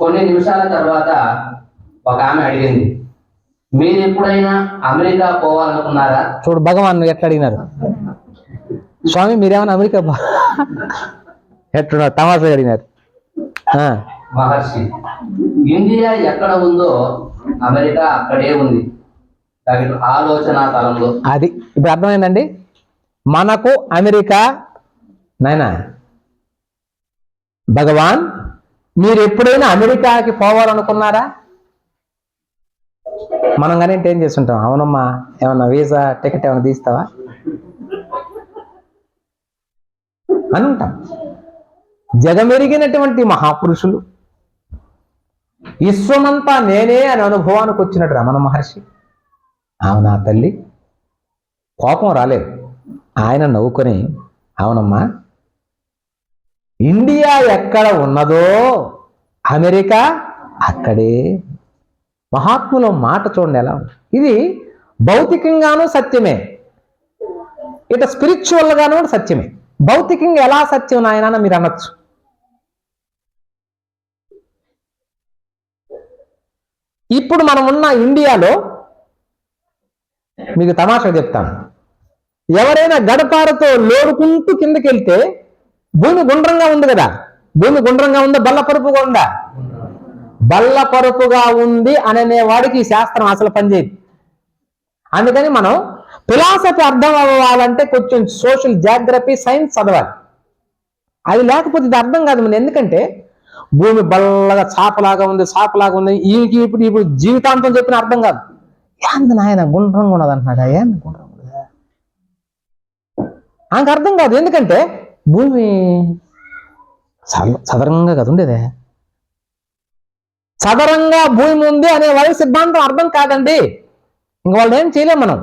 కొన్ని నిమిషాల తర్వాత ఒక ఆమె అడిగింది మీరు ఎప్పుడైనా అమెరికా పోవాలనుకున్నారా? చూడు భగవాన్ ఎట్లా అడిగినారు? స్వామి మీరేమైనా అమెరికా ఎట్లున్నారు? తమాషా అడిగినారు. మహర్షి ఇండియా ఎక్కడ ఉందో అమెరికా అక్కడే ఉంది. ఆలోచన తలంలో అది ఇప్పుడు అర్థమైందండి? మనకు అమెరికా నాయనా భగవాన్ మీరు ఎప్పుడైనా అమెరికాకి పోవాలనుకున్నారా? మనం కానీ ఏం చేస్తుంటాం? అవునమ్మా ఏమన్నా వీసా టికెట్ ఏమైనా తీస్తావా? అని ఉంటాం జగమెరిగినటువంటి మహాపురుషులు విశ్వమంతా నేనే అని అనుభవానికి వచ్చినట్టు రమణ మహర్షి. అవునా తల్లి? కోపం రాలేదు. ఆయన నవ్వుకొని అవునమ్మా ఇండియా ఎక్కడ ఉన్నదో అమెరికా అక్కడే. మహాత్ముల మాట చూడండి ఎలా ఉంది. ఇది భౌతికంగాను సత్యమే. ఇట స్పిరిచువల్గాను సత్యమే. భౌతికంగా ఎలా సత్యం నాయన మీరు అనొచ్చు. ఇప్పుడు మనం ఉన్న ఇండియాలో మీకు తమాషా చెప్తాను. ఎవరైనా గడపారతో లోడుకుంటూ కిందకి వెళ్తే భూమి గుండ్రంగా ఉంది కదా? భూమి గుండ్రంగా ఉందా? బల్లపరుపుగా ఉందా? బల్లపరుపుగా ఉంది అననే వాడికి శాస్త్రం అసలు పనిచేయదు. అందుకని మనం ఫిలాసఫీ అర్థం అవ్వాలంటే కొంచెం సోషల్ జాగ్రఫీ సైన్స్ చదవాలి. అది లేకపోతే ఇది అర్థం కాదు మన ఎందుకంటే భూమి బల్లగా చాపలాగా ఉంది చాపలాగా ఉంది. ఈయనకి ఇప్పుడు ఇప్పుడు జీవితాంతం చెప్పిన అర్థం కాదు. ఏంది నాయన గుండ్రంగా ఉన్నది అంటున్నాడు? ఏంది గుండ్రంగా ఆమెకు అర్థం కాదు. ఎందుకంటే భూమి సదరంగా చదరంగా కదా ఉండేదే? చదరంగా భూమి ఉంది అనే వాళ్ళ సిద్ధాంతం అర్థం కాదండి. ఇంక వాళ్ళు ఏం చేయలేం మనం?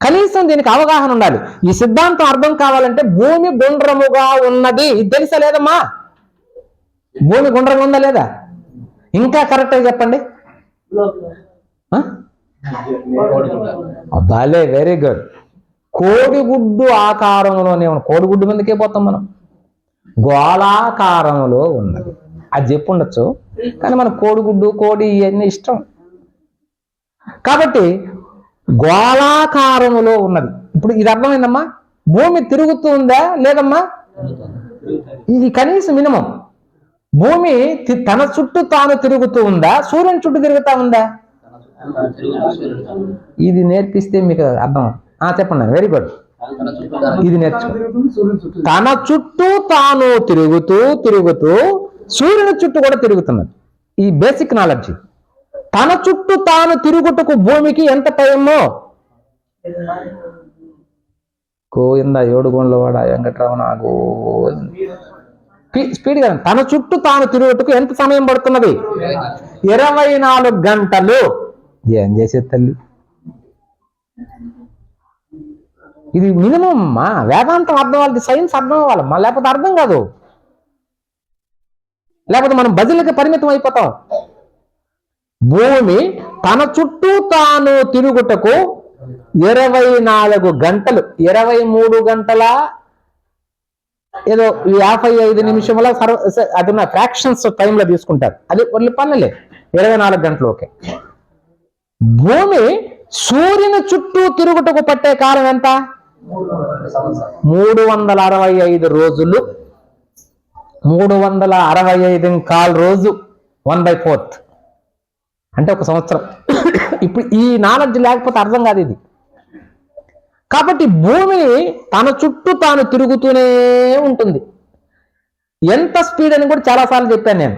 కనీసం దీనికి అవగాహన ఉండాలి. ఈ సిద్ధాంతం అర్థం కావాలంటే భూమి గుండ్రముగా ఉన్నది. ఇది తెలుసా లేదమ్మా? భూమి గుండ్రంగా ఉందా లేదా? ఇంకా కరెక్ట్గా చెప్పండి. భలే వెరీ గుడ్ కోడిగుడ్డు ఆకారంలోనే ఉన్న కోడిగుడ్డు మీదకే పోతాం మనం. గోళాకారంలో ఉన్నది. అది చెప్పుండొచ్చు కానీ మన కోడిగుడ్డు కోడి ఇవన్నీ ఇష్టం. కాబట్టి గోళాకారములో ఉన్నది. ఇప్పుడు ఇది అర్థమైందమ్మా? భూమి తిరుగుతూ ఉందా లేదమ్మా? ఇది కనీసం మినిమం. భూమి తన చుట్టూ తాను తిరుగుతూ ఉందా? సూర్యుని చుట్టూ తిరుగుతా ఉందా? ఇది నేర్పిస్తే మీకు అర్థం. చెప్పండి వెరీ గుడ్ ఇది నేర్చుకో. తన చుట్టూ తాను తిరుగుతూ తిరుగుతూ సూర్యుని చుట్టూ కూడా తిరుగుతున్నది. ఈ బేసిక్ నాలెడ్జ్ తన చుట్టూ తాను తిరుగుటకు భూమికి ఎంత టైమో? గోవింద ఏడుగుండ్లవాడ వెంకటరమణ గోవింద. స్పీడ్గా తన చుట్టూ తాను తిరుగుటకు ఎంత సమయం పడుతున్నది? ఇరవై నాలుగు గంటలు. ఏం చేసే తల్లి? ఇది మినిమం మా వేదాంతం అర్థం అవ్వాలి సైన్స్ అర్థం అవ్వాలి. మా లేకపోతే అర్థం కాదు. లేకపోతే మనం బజిలకి పరిమితం అయిపోతాం. భూమి తన చుట్టూ తాను తిరుగుటకు ఇరవై నాలుగు గంటలు ఇరవై మూడు గంటల ఏదో యాభై ఐదు నిమిషముల సర్వ అది ఫ్రాక్షన్స్ టైంలో తీసుకుంటారు. అది వాళ్ళు పనులే. ఇరవై నాలుగు గంటలు ఓకే. భూమి సూర్యుని చుట్టూ తిరుగుటకు పట్టే కాలం ఎంత? మూడు వందల అరవై ఐదు రోజులు. మూడు వందల అరవై ఐదు కాల్ రోజు వన్ బై ఫోర్త్ అంటే ఒక సంవత్సరం. ఇప్పుడు ఈ నాలెడ్జ్ లేకపోతే అర్థం కాదు ఇది. కాబట్టి భూమి తన చుట్టూ తాను తిరుగుతూనే ఉంటుంది. ఎంత స్పీడ్ అని కూడా చాలాసార్లు చెప్పాను నేను.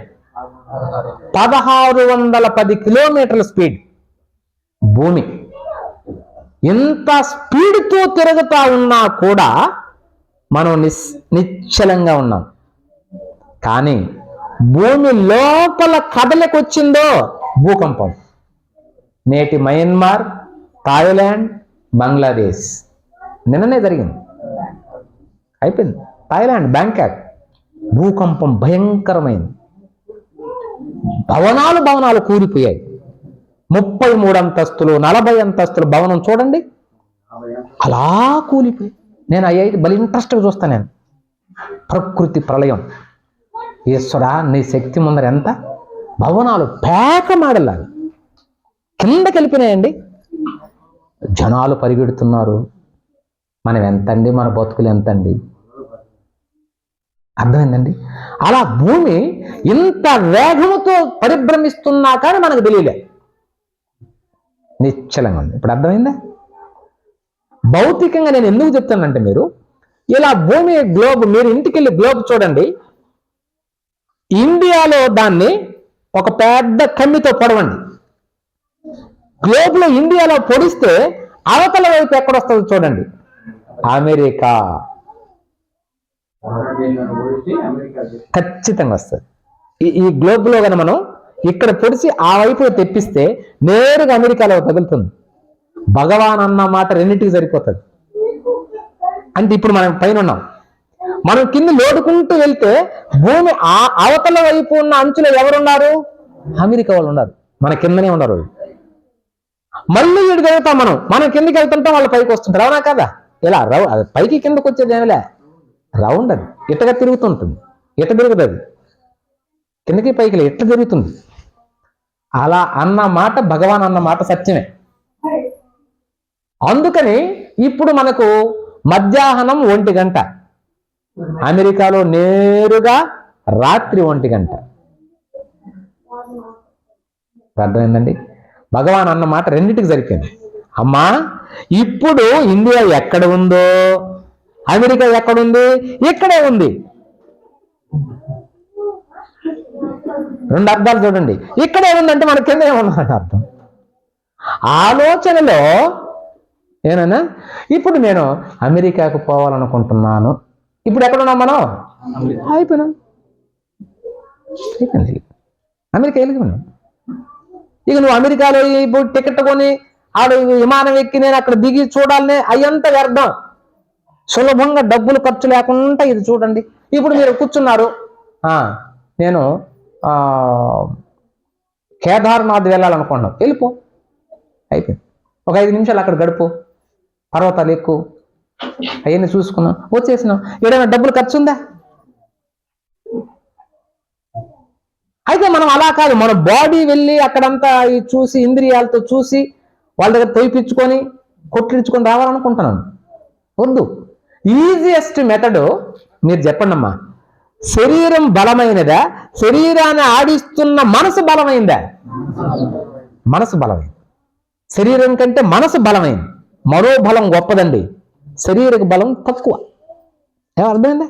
పదహారు వందల పది కిలోమీటర్ల స్పీడ్ భూమి. ఎంత స్పీడ్తో తిరుగుతూ ఉన్నా కూడా మనం నిస్ నిశ్చలంగా ఉన్నాం. కానీ భూమి లోపల కదలికి వచ్చిందో భూకంపం. నేటి మయన్మార్ థాయిలాండ్ బంగ్లాదేశ్. నిన్ననే జరిగింది. అయిపోయింది. Thailand Bangkok. భూకంపం భయంకరమైంది. భవనాలు భవనాలు కూలిపోయాయి. ముప్పై మూడు అంతస్తులు నలభై అంతస్తులు భవనం చూడండి. అలా కూలిపోయి నేను అయ్యి బలి ఇంట్రెస్ట్గా చూస్తాను నేను. ప్రకృతి ప్రళయం. ఈశ్వరా నీ శక్తి ముందర ఎంత? భవనాలు పేక మాడలాగా. కిందకి వెళ్ళిపోయినాయండి. జనాలు పరిగెడుతున్నారు. మనం ఎంతండి? మన బతుకులు ఎంతండి? అర్థమైందండి? అలా భూమి ఇంత వేగముతో పరిభ్రమిస్తున్నా కానీ మనకు తెలియలే. నిశ్చలంగా ఉంది. ఇప్పుడు అర్థమైందా? భౌతికంగా నేను ఎందుకు చెప్తానంటే మీరు ఇలా భూమి గ్లోబ్ మీరు ఇంటికి వెళ్ళి గ్లోబ్ చూడండి. ఇండియాలో దాన్ని ఒక పెద్ద కమ్మితో పొడవండి. గ్లోబ్లో ఇండియాలో పొడిస్తే అవతల వైపు ఎక్కడ వస్తుందో చూడండి. అమెరికా. ఖచ్చితంగా వస్తుంది. ఈ గ్లోబ్లో గ్లోబ్ కనుక మనం ఇక్కడ పొడిచి ఆ వైపు తెప్పిస్తే నేరుగా అమెరికాలో తగులుతుంది. భగవాన్ అన్న మాట రెండింటికి సరిపోతుంది. అంటే ఇప్పుడు మనం పైన ఉన్నాం. మనం కింద లోడుకుంటూ వెళ్తే భూమి ఆ అవతల వైపు ఉన్న అంచులో ఎవరున్నారు? అమెరికా వాళ్ళు ఉన్నారు. మన కిందనే ఉన్నారు మళ్ళీ ఇటు తిరుగుతాం మనం. మనం కిందకి వెళ్తుంటాం వాళ్ళు పైకి వస్తుంటారు. అవునా కదా? ఇలా రౌ పైకి కిందకు వచ్చేది ఏమిలే? రౌండ్ అది. ఇటగా తిరుగుతుంటుంది. ఇట తిరుగుతుంది కిందకి పైకి లే, ఇట్ట తిరుగుతుంది. అలా అన్న మాట భగవాన్ అన్న మాట సత్యమే. అందుకని ఇప్పుడు మనకు మధ్యాహ్నం ఒంటి గంట. అమెరికాలో నేరుగా రాత్రి ఒంటి గంట. అర్థమైందండి? భగవాన్ అన్న మాట రెండింటికి సరిపోయింది. అమ్మా ఇప్పుడు ఇండియా ఎక్కడ ఉందో? అమెరికా ఎక్కడుంది ఇక్కడే ఉంది. రెండు అర్థాలు చూడండి. ఇక్కడే ఉందంటే మన కింద ఏమన్నమాట అర్థం. ఆలోచనలో ఏనన్నా ఇప్పుడు నేను అమెరికాకు పోవాలనుకుంటున్నాను. ఇప్పుడు ఎక్కడున్నాం మనం? అయిపోయినా. అయిపోయింది అమెరికా వెళ్ళిపోయినా ఇక నువ్వు అమెరికాలో ఇప్పుడు టికెట్ కొని ఆడు విమానం ఎక్కి నేను అక్కడ దిగి చూడాలనే అయ్యంత వ్యర్థం. సులభంగా డబ్బులు ఖర్చు లేకుండా ఇది చూడండి. ఇప్పుడు మీరు కూర్చున్నారు. నేను కేదార్నాథ్ వెళ్ళాలనుకున్నావు వెళ్ళిపో. అయిపోయింది. ఒక ఐదు నిమిషాలు అక్కడ గడుపు. పర్వతాలు ఎక్కువ అవన్నీ చూసుకున్నాం. వచ్చేసినాం. ఏదైనా డబ్బులు ఖర్చు ఉందా అయితే మనం అలా కాదు. మన బాడీ వెళ్ళి అక్కడంతా చూసి ఇంద్రియాలతో చూసి వాళ్ళ దగ్గర తొయిపించుకొని కొట్టించుకొని రావాలనుకుంటున్నాను వద్దు. ఈజియెస్ట్ మెథడ్ మీరు చెప్పండి అమ్మా శరీరం బలమైనదా? శరీరాన్ని ఆడిస్తున్న మనసు బలమైందా? మనసు బలమైంది. శరీరం కంటే మనసు బలమైంది. మరో బలం గొప్పదండి. శరీరక బలం తక్కువ. ఏమర్థమైందా అర్థమైందా?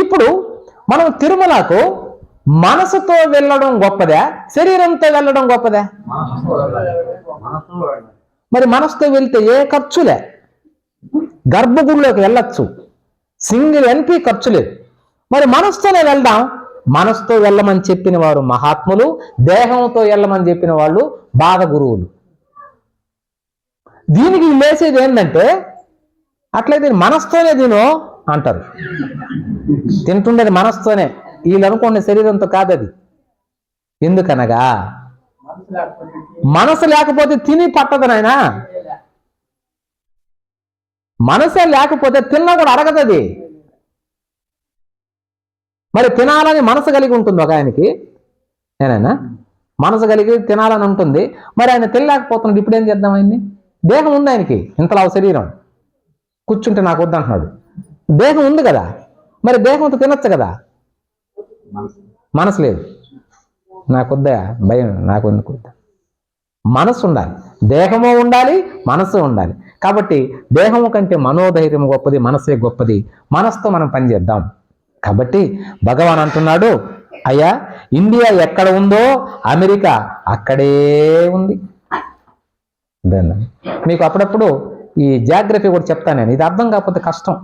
ఇప్పుడు మనం తిరుమలకు మనసుతో వెళ్ళడం గొప్పదా? శరీరంతో వెళ్ళడం గొప్పదా? మరి మనసుతో వెళ్తే ఏ ఖర్చులే? గర్భగుడిలోకి వెళ్ళొచ్చు. సింగిల్ ఎన్పి ఖర్చు లేదు మరి మనసుతోనే వెళ్దాం. మనసుతో వెళ్ళమని చెప్పిన వారు మహాత్ములు దేహంతో వెళ్ళమని చెప్పిన వాళ్ళు బాధ గురువులు. దీనికి లేసేది ఏంటంటే అట్లయితే మనసుతోనే తిను అంటారు. తింటుండేది మనసుతోనే. వీళ్ళు అనుకునే శరీరంతో కాదు అది ఎందుకనగా? మనసు లేకపోతే తిని పట్టదు నాయనా. మనసే లేకపోతే తిన్నా కూడా అడగదు అది మరి తినాలని మనసు కలిగి ఉంటుంది ఒక ఆయనకి. నేనైనా మనసు కలిగి తినాలని ఉంటుంది. మరి ఆయన తినలేకపోతున్నాడు. ఇప్పుడు ఏం చేద్దాం ఆయన్ని? దేహం ఉంది ఆయనకి. ఇంతలా శరీరం. కూర్చుంటే నాకు వద్దంటున్నాడు దేహం ఉంది కదా. మరి దేహంతో తినొచ్చు కదా. మనసు లేదు. నాకు వద్దా? భయం. నాకు ఎందుకు వద్దా? మనసు ఉండాలి. దేహము ఉండాలి మనసు ఉండాలి. కాబట్టి దేహము కంటే మనోధైర్యం గొప్పది మనసే గొప్పది. మనసుతో మనం పనిచేద్దాం. కాబట్టి భగవాన్ అంటున్నాడు అయ్యా ఇండియా ఎక్కడ ఉందో అమెరికా అక్కడే ఉంది. దాన్ని మీకు అప్పుడప్పుడు ఈ జాగ్రఫీ కూడా చెప్తాను నేను. ఇది అర్థం కాకపోతే కష్టం.